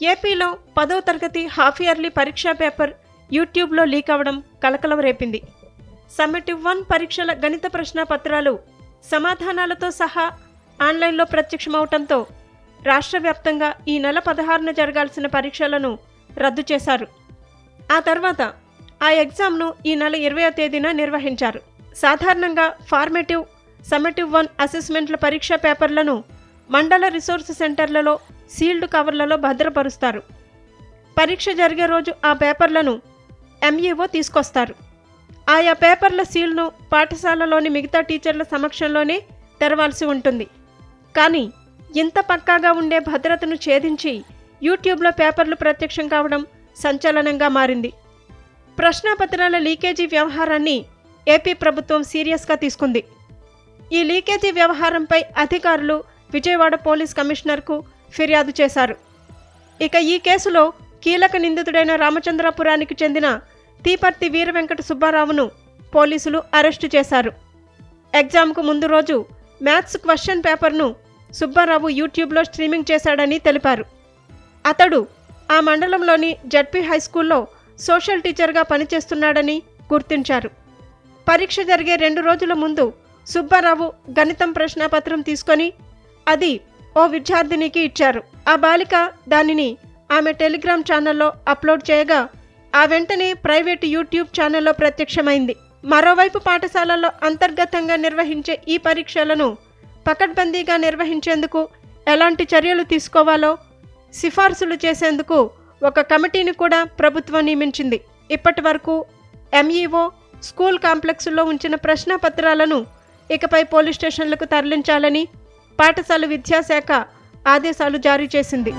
ఏపీలో పదో తరగతి హాఫ్ ఇయర్లీ పరీక్షా పేపర్ యూట్యూబ్లో లీక్ అవ్వడం కలకలం రేపింది సమ్మటివ్ వన్ పరీక్షల గణిత ప్రశ్న పత్రాలు సమాధానాలతో సహా ఆన్లైన్లో ప్రత్యక్షమవటంతో రాష్ట్ర వ్యాప్తంగా ఈ నెల పదహారున జరగాల్సిన పరీక్షలను రద్దు చేశారు. ఆ తర్వాత ఆ ఎగ్జామ్ను ఈ నెల ఇరవయో తేదీన నిర్వహించారు. సాధారణంగా ఫార్మేటివ్ సమ్మటివ్ వన్ అసెస్మెంట్ల పరీక్షా పేపర్లను మండల రిసోర్స్ సెంటర్లలో సీల్డ్ కవర్లలో భద్రపరుస్తారు. పరీక్ష జరిగే రోజు ఆ పేపర్లను ఎంఈఓ తీసుకొస్తారు. ఆయా పేపర్ల సీల్ను పాఠశాలలోని మిగతా టీచర్ల సమక్షంలోనే తెరవాల్సి ఉంటుంది. కానీ ఇంత పక్కాగా ఉండే భద్రతను ఛేదించి యూట్యూబ్లో పేపర్లు ప్రత్యక్షం కావడం సంచలనంగా మారింది. ప్రశ్నాపత్రాల లీకేజీ వ్యవహారాన్ని ఏపీ ప్రభుత్వం సీరియస్గా తీసుకుంది. ఈ లీకేజీ వ్యవహారంపై అధికారులు విజయవాడ పోలీస్ కమిషనర్కు ఫిర్యాదు చేశారు. ఇక ఈ కేసులో కీలక నిందితుడైన రామచంద్రపురానికి చెందిన తీపర్తి వీర వెంకట సుబ్బారావును పోలీసులు అరెస్టు చేశారు. ఎగ్జామ్కు ముందు రోజు మ్యాథ్స్ క్వశ్చన్ పేపర్ను సుబ్బారావు యూట్యూబ్లో స్ట్రీమింగ్ చేశాడని తెలిపారు. అతడు ఆ మండలంలోని జడ్పీ హై స్కూల్లో సోషల్ టీచర్గా పనిచేస్తున్నాడని గుర్తించారు. పరీక్ష జరిగే రెండు రోజుల ముందు సుబ్బారావు గణితం ప్రశ్నపత్రం తీసుకొని అది ఓ విద్యార్థినికి ఇచ్చారు. ఆ బాలిక దానిని ఆమె టెలిగ్రామ్ ఛానల్లో అప్లోడ్ చేయగా ఆ వెంటనే ప్రైవేటు యూట్యూబ్ ఛానల్లో ప్రత్యక్షమైంది. మరోవైపు పాఠశాలల్లో అంతర్గతంగా నిర్వహించే ఈ పరీక్షలను పకడ్బందీగా నిర్వహించేందుకు ఎలాంటి చర్యలు తీసుకోవాలో సిఫార్సులు చేసేందుకు ఒక కమిటీని కూడా ప్రభుత్వం నియమించింది. ఇప్పటి వరకు ఎంఈఓ స్కూల్ కాంప్లెక్స్లో ఉంచిన ప్రశ్నపత్రాలను ఇకపై పోలీస్ స్టేషన్లకు తరలించాలని పాఠశాల విద్యాశాఖ ఆదేశాలు జారీ చేసింది.